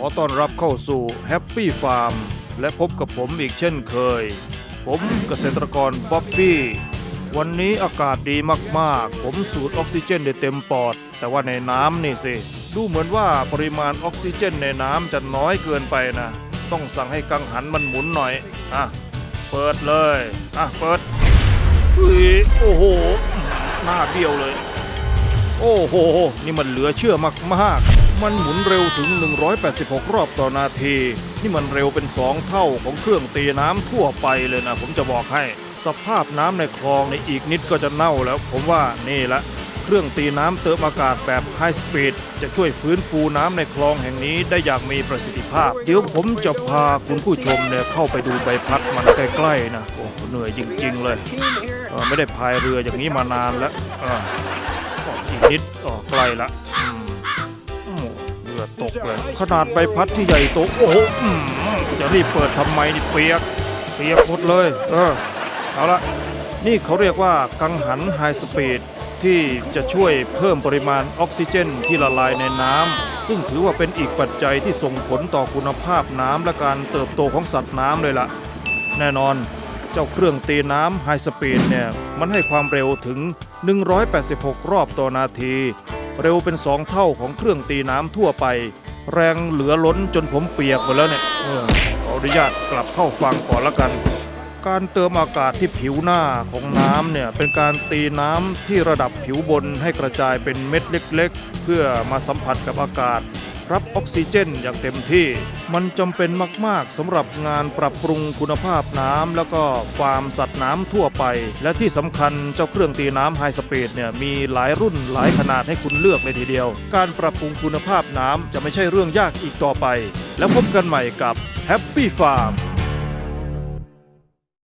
อต้อนรับเข้าสู่ Happy Farm และพบกับผมอีกเช่นเคย ผมเกษตรกรบ๊อบบี้ วันนี้อากาศดีมากๆ ผมสูดออกซิเจนได้เต็มปอด แต่ว่าในน้ำนี่สิ ดูเหมือนว่าปริมาณออกซิเจนในน้ำจะน้อยเกินไปนะ ต้องสั่งให้กังหันมันหมุนหน่อย อะ เปิดเลย อะ เปิดเฮ้ยโอ้โห หน้าเบี้ยวเลย โอ้โห นี่มันเหลือเชื่อมากๆ มันหมุนเร็วถึง 186 รอบต่อนาที นี่มันเร็วเป็น 2 เท่าของเครื่องตีน้ำทั่วไปเลยนะ ผมจะบอกให้ สภาพน้ำในคลองในอีกนิดก็จะเน่าแล้ว ผมว่านี่ละ เครื่องตีน้ำเติมอากาศแบบไฮสปีดจะช่วยฟื้นฟูน้ำในคลองแห่งนี้ได้อย่างมีประสิทธิภาพ เดี๋ยวผมจะพาคุณผู้ชมเนี่ยเข้าไปดูใบพัดมันใกล้ๆนะ โอ้เหนื่อยจริง ๆ เลยไม่ได้พายเรืออย่างนี้มานานแล้วอ,อีกนิดก็ใกล้ละอืมือตกเลย ขนาดใบพัดที่ใหญ่โตโอ้โหจะรีบเปิดทำไมนี่เปียก เปียกหมดเลย เออ เอาละนี่เขาเรียกว่ากังหันไฮสปีดที่จะช่วยเพิ่มปริมาณออกซิเจนที่ละลายในน้ำซึ่งถือว่าเป็นอีกปัจจัยที่ส่งผลต่อคุณภาพน้ำและการเติบโตของสัตว์น้ำเลยล่ะ แน่นอนเจ้าเครื่องตีน้ำไฮสปีดเนี่ย มันให้ความเร็วถึง 186 รอบต่อนาที เร็วเป็นสองเท่าของเครื่องตีน้ำทั่วไป แรงเหลือล้นจนผมเปียกหมดแล้วเนี่ยเออขออนุญาตกลับเข้าฟังก่อนละกัน การเติมอากาศที่ผิวหน้าของน้ำเนี่ยเป็นการตีน้ำที่ระดับผิวบนให้กระจายเป็นเม็ดเล็ก ๆ เพื่อมาสัมผัสกับอากาศ รับออกซิเจนอย่างเต็มที่ มันจำเป็นมาก ๆสำหรับงานปรับปรุงคุณภาพน้ำแล้วก็ฟาร์มสัตว์น้ำทั่วไป และที่สำคัญเจ้าเครื่องตีน้ำไฮสปีดเนี่ยมีหลายรุ่นหลายขนาดให้คุณเลือกเลยทีเดียว การปรับปรุงคุณภาพน้ำจะไม่ใช่เรื่องยากอีกต่อไป แล้วพบกันใหม่กับ Happy Farm